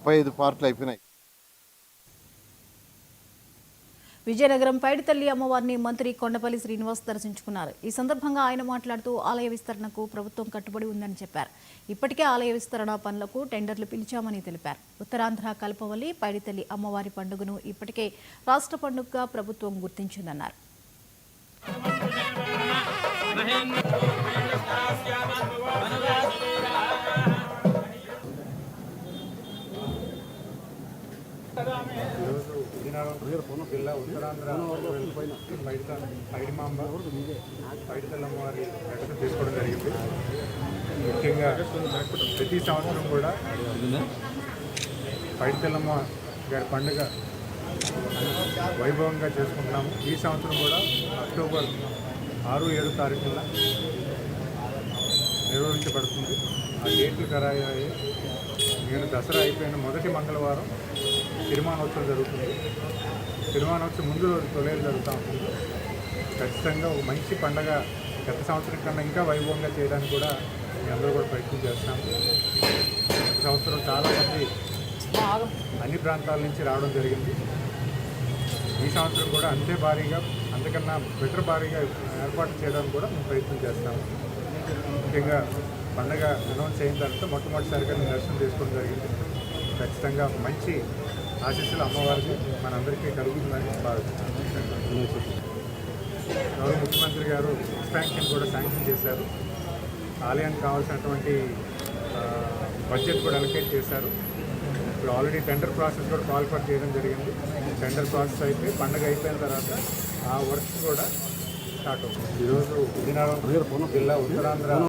ముప్పై ఐదు పార్కులు అయిపోయినాయి. విజయనగరం పైడితల్లి అమ్మవారిని మంత్రి కొండపల్లి శ్రీనివాస్ దర్శించుకున్నారు. ఈ సందర్భంగా ఆయన మాట్లాడుతూ ఆలయ విస్తరణకు ప్రభుత్వం కట్టుబడి ఉందని చెప్పారు. ఇప్పటికే ఆలయ విస్తరణ పనులకు టెండర్లు పిలిచామని తెలిపారు. ఉత్తరాంధ్ర కల్పవల్లి పైడితల్లి అమ్మవారి పండుగను ఇప్పటికే రాష్ట్ర పండుగగా ప్రభుత్వం గుర్తించిందన్నారు. ఈరోజు విజయనగరం జిల్లా ఉత్తరాంధ్ర పైడిత పైడిమాంబ పైడితల్లమ్మవారి దర్శనం తీసుకోవడం జరిగింది ముఖ్యంగా ప్రతి సంవత్సరం కూడా పైడితల్లమ్మ గారి పండుగ వైభవంగా చేసుకుంటున్నాము ఈ సంవత్సరం కూడా అక్టోబర్ ఆరు ఏడు తారీఖున నిర్వహించబడుతుంది ఆ డేట్లు ఖరాయి నేను దసరా అయిపోయిన మొదటి మంగళవారం తిరుమానోత్సవం జరుగుతుంది. తిరుమానోత్సవం ముందు రోజు తొలేలు జరుగుతూ ఉంటుంది. ఖచ్చితంగా ఒక మంచి పండగ గత సంవత్సరం కన్నా ఇంకా వైభవంగా చేయడానికి కూడా మేము అందరూ కూడా ప్రయత్నం చేస్తాము. గత సంవత్సరం చాలామంది అన్ని ప్రాంతాల నుంచి రావడం జరిగింది. ఈ సంవత్సరం కూడా అంతే భారీగా అంతకన్నా బెటర్ భారీగా ఏర్పాటు చేయడానికి కూడా మేము ప్రయత్నం చేస్తాము. ముఖ్యంగా పండగ అనౌన్స్ అయిన తర్వాత మొట్టమొదటిసారిగా నేను దర్శనం చేసుకోవడం జరిగింది. ఖచ్చితంగా మంచి ఆశీస్సులు అమ్మవారికి మనందరికీ కలుగుతుందని భావిస్తున్నాను. గౌరవ ముఖ్యమంత్రి గారు ఎక్స్పాన్షన్ కూడా శాంక్షన్ చేశారు. ఆలయానికి కావాల్సినటువంటి బడ్జెట్ కూడా అలొకేట్ చేశారు. ఇప్పుడు ఆల్రెడీ టెండర్ ప్రాసెస్ కూడా కాల్ఫర్ చేయడం జరిగింది. టెండర్ ప్రాసెస్ అయితే పండగ అయిపోయిన తర్వాత ఆ వర్క్స్ కూడా స్టార్ట్ అవుతుంది. ఈరోజు విజయనగరం జిల్లా ఉత్తరాంధ్ర